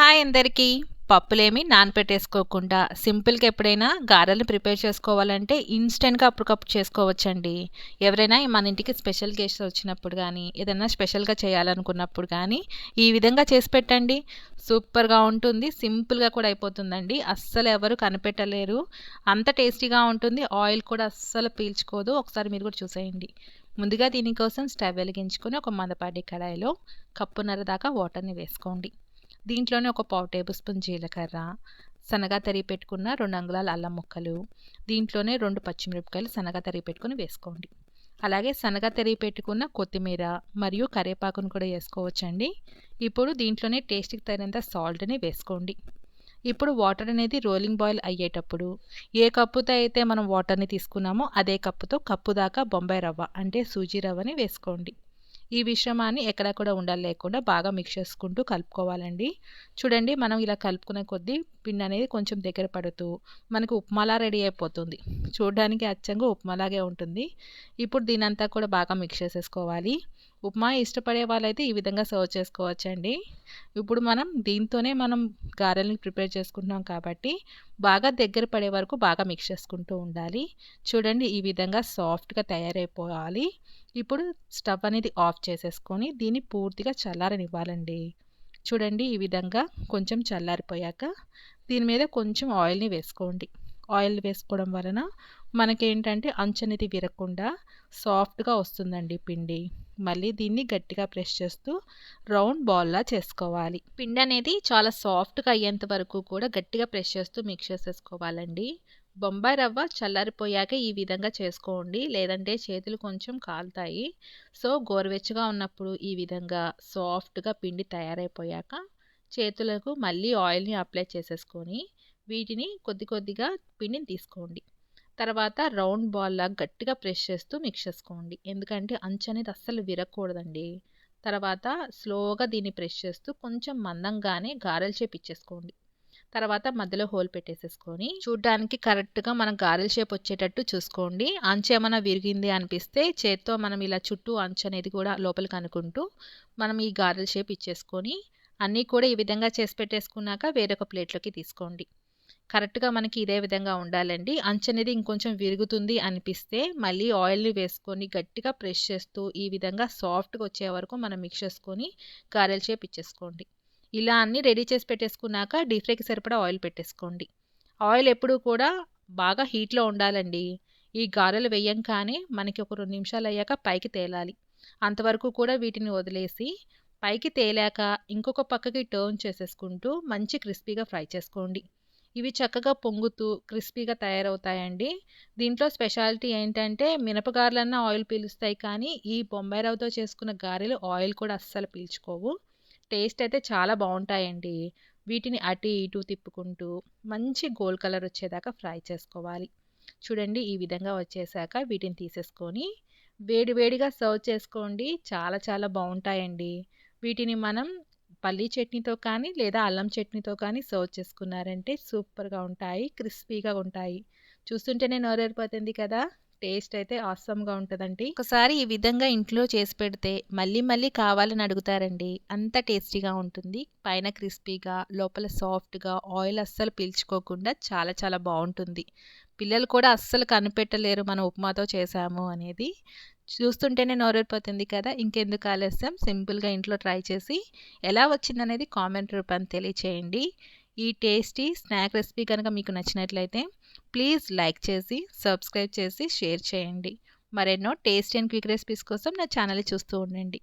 Hi అందరికీ. పప్పులేమి నానపెట్టేసుకోకుండా సింపుల్గా ఎప్పుడైనా గారెలు ప్రిపేర్ చేసుకోవాలంటే ఇన్స్టెంట్గా అప్పటికప్పుడు చేసుకోవచ్చండి. ఎవరైనా మన ఇంటికి స్పెషల్ గెస్ట్ వచ్చినప్పుడు కానీ ఏదైనా స్పెషల్గా చేయాలనుకున్నప్పుడు కానీ ఈ విధంగా చేసి పెట్టండి. సూపర్గా ఉంటుంది సింపుల్గా కూడా అయిపోతుందండి. అస్సలు ఎవరు కనిపెట్టలేరు. అంత టేస్టీగా ఉంటుంది. ఆయిల్ కూడా అస్సలు పీల్చుకోదు. ఒకసారి మీరు కూడా చూసేయండి. ముందుగా దీనికోసం స్టవ్ వెలిగించుకొని ఒక మందపాటి కడాయిలో కప్పున్నర దాకా వాటర్ని వేసుకోండి. దీంట్లోనే ఒక పావు టేబుల్ స్పూన్ జీలకర్ర సన్నగా తరిగి పెట్టుకున్న రెండు అంగుళాల అల్లం ముక్కలు దీంట్లోనే రెండు పచ్చిమిరపకాయలు సన్నగా తరిగి పెట్టుకుని వేసుకోండి. అలాగే సన్నగా తరిగి పెట్టుకున్న కొత్తిమీర మరియు కరివేపాకును కూడా వేసుకోవచ్చండి. ఇప్పుడు దీంట్లోనే టేస్ట్కి తగినంత సాల్ట్ని వేసుకోండి. ఇప్పుడు వాటర్ అనేది రోలింగ్ బాయిల్ అయ్యేటప్పుడు ఏ కప్పుతో అయితే మనం వాటర్ని తీసుకున్నామో అదే కప్పుతో కప్పు దాకా బొంబాయి రవ్వ అంటే సూజీ రవ్వని వేసుకోండి. ఈ మిశ్రమాన్ని ఎక్కడ కూడా ఉండాలి లేకుండా బాగా మిక్స్ చేసుకుంటూ కలుపుకోవాలండి. చూడండి మనం ఇలా కలుపుకునే కొద్దీ పిండి అనేది కొంచెం దగ్గర పడుతూ మనకు ఉప్మాలా రెడీ అయిపోతుంది. చూడడానికి అచ్చంగా ఉప్మాలాగే ఉంటుంది. ఇప్పుడు దీనంతా కూడా బాగా మిక్స్ చేసేసుకోవాలి. ఉప్మా ఇష్టపడే వాళ్ళైతే ఈ విధంగా సర్వ్ చేసుకోవచ్చండి. ఇప్పుడు మనం దీంతోనే మనం గారెల్ని ప్రిపేర్ చేసుకుంటున్నాం కాబట్టి బాగా దగ్గర పడే వరకు బాగా మిక్స్ చేసుకుంటూ ఉండాలి. చూడండి ఈ విధంగా సాఫ్ట్గా తయారైపోవాలి. ఇప్పుడు స్టవ్ అనేది ఆఫ్ చేసేసుకొని దీన్ని పూర్తిగా చల్లారనివ్వాలండి. చూడండి ఈ విధంగా కొంచెం చల్లారిపోయాక దీని మీద కొంచెం ఆయిల్ని వేసుకోండి. ఆయిల్ వేసుకోవడం వలన మనకేంటంటే అంచు అనేది విరగకుండా సాఫ్ట్గా వస్తుందండి పిండి. మళ్ళీ దీన్ని గట్టిగా ప్రెస్ చేస్తూ రౌండ్ బాల్లా చేసుకోవాలి. పిండి అనేది చాలా సాఫ్ట్గా అయ్యేంత వరకు కూడా గట్టిగా ప్రెస్ చేస్తూ మిక్స్ చేసేసుకోవాలండి. బొంబాయి రవ్వ చల్లారిపోయాక ఈ విధంగా చేసుకోండి. లేదంటే చేతులు కొంచెం కాలుతాయి. సో గోరువెచ్చగా ఉన్నప్పుడు ఈ విధంగా సాఫ్ట్గా పిండి తయారైపోయాక చేతులకు మళ్ళీ ఆయిల్ని అప్లై చేసేసుకొని వీటిని కొద్ది కొద్దిగా పిండిని తీసుకోండి. తర్వాత రౌండ్ బాల్ లాగా గట్టిగా ప్రెస్ చేస్తూ మిక్స్ చేసుకోండి. ఎందుకంటే అంచు అనేది అస్సలు విరగకూడదండి. తర్వాత స్లోగా దీన్ని ప్రెస్ చేస్తూ కొంచెం మందంగానే గారెలు చేపిచ్చేసుకోండి. తర్వాత మధ్యలో హోల్ పెట్టేసేసుకొని చూడ్డానికి కరెక్ట్గా మనం గారెల షేప్ వచ్చేటట్టు చూసుకోండి. అంచు ఏమైనా విరిగింది అనిపిస్తే చేత్తో మనం ఇలా చుట్టూ అంచు అనేది కూడా లోపలికి అనుకుంటూ మనం ఈ గారెల షేప్ ఇచ్చేసుకొని అన్నీ కూడా ఈ విధంగా చేసి పెట్టేసుకున్నాక వేరొక ప్లేట్లోకి తీసుకోండి. కరెక్ట్గా మనకి ఇదే విధంగా ఉండాలండి. అంచు అనేది ఇంకొంచెం విరుగుతుంది అనిపిస్తే మళ్ళీ ఆయిల్ని వేసుకొని గట్టిగా ప్రెస్ చేస్తూ ఈ విధంగా సాఫ్ట్గా వచ్చే వరకు మనం మిక్స్ చేసుకొని గారెల షేప్ ఇచ్చేసుకోండి. ఇలా అన్నీ రెడీ చేసి పెట్టేసుకున్నాక డీప్ ఫ్రైకి సరిపడా ఆయిల్ పెట్టేసుకోండి. ఆయిల్ ఎప్పుడు కూడా బాగా హీట్లో ఉండాలండి. ఈ గారెలు వేయంగానే మనకి ఒక రెండు నిమిషాలు అయ్యాక పైకి తేలాలి. అంతవరకు కూడా వీటిని వదిలేసి పైకి తేలాక ఇంకొక పక్కకి టర్న్ చేసేసుకుంటూ మంచి క్రిస్పీగా ఫ్రై చేసుకోండి. ఇవి చక్కగా పొంగుతూ క్రిస్పీగా తయారవుతాయండి. దీంట్లో స్పెషాలిటీ ఏంటంటే మినపగారెలన్నా ఆయిల్ పీలుస్తాయి కానీ ఈ బొంబాయి రవ్వతో చేసుకున్న గారెలు ఆయిల్ కూడా అస్సలు పీల్చుకోవు. టేస్ట్ అయితే చాలా బాగుంటాయండి. వీటిని అటు ఇటు తిప్పుకుంటూ మంచి గోల్డ్ కలర్ వచ్చేదాకా ఫ్రై చేసుకోవాలి. చూడండి ఈ విధంగా వచ్చేసాక వీటిని తీసేసుకొని వేడివేడిగా సర్వ్ చేసుకోండి. చాలా చాలా బాగుంటాయండి. వీటిని మనం పల్లీ చట్నీతో కానీ లేదా అల్లం చట్నీతో కానీ సర్వ్ చేసుకున్నారంటే సూపర్గా ఉంటాయి క్రిస్పీగా ఉంటాయి. చూస్తుంటేనే నోరేరిపోతుంది కదా! టేస్ట్ అయితే ఆసమ్గా ఉంటుందండి. ఒకసారి ఈ విధంగా ఇంట్లో చేసి పెడితే మళ్ళీ మళ్ళీ కావాలని అడుగుతారండి. అంత టేస్టీగా ఉంటుంది. పైన క్రిస్పీగా లోపల సాఫ్ట్గా ఆయిల్ అస్సలు పీల్చుకోకుండా చాలా చాలా బాగుంటుంది. పిల్లలు కూడా అస్సలు కనిపెట్టలేరు మనం ఉప్మాతో చేసాము అనేది. చూస్తుంటేనే నోరైపోతుంది కదా. ఇంకెందుకు ఆలస్యం? సింపుల్గా ఇంట్లో ట్రై చేసి ఎలా వచ్చిందనేది కామెంట్ రూపాన్ని తెలియచేయండి. ఈ టేస్టీ స్నాక్ రెసిపీ కనుక మీకు నచ్చినట్లయితే ప్లీజ్ లైక్ చేసి సబ్స్క్రైబ్ చేసి షేర్ చేయండి. మరెన్నో టేస్టీ అండ్ క్విక్ రెసిపీస్ కోసం నా ఛానల్ చూస్తూ ఉండండి.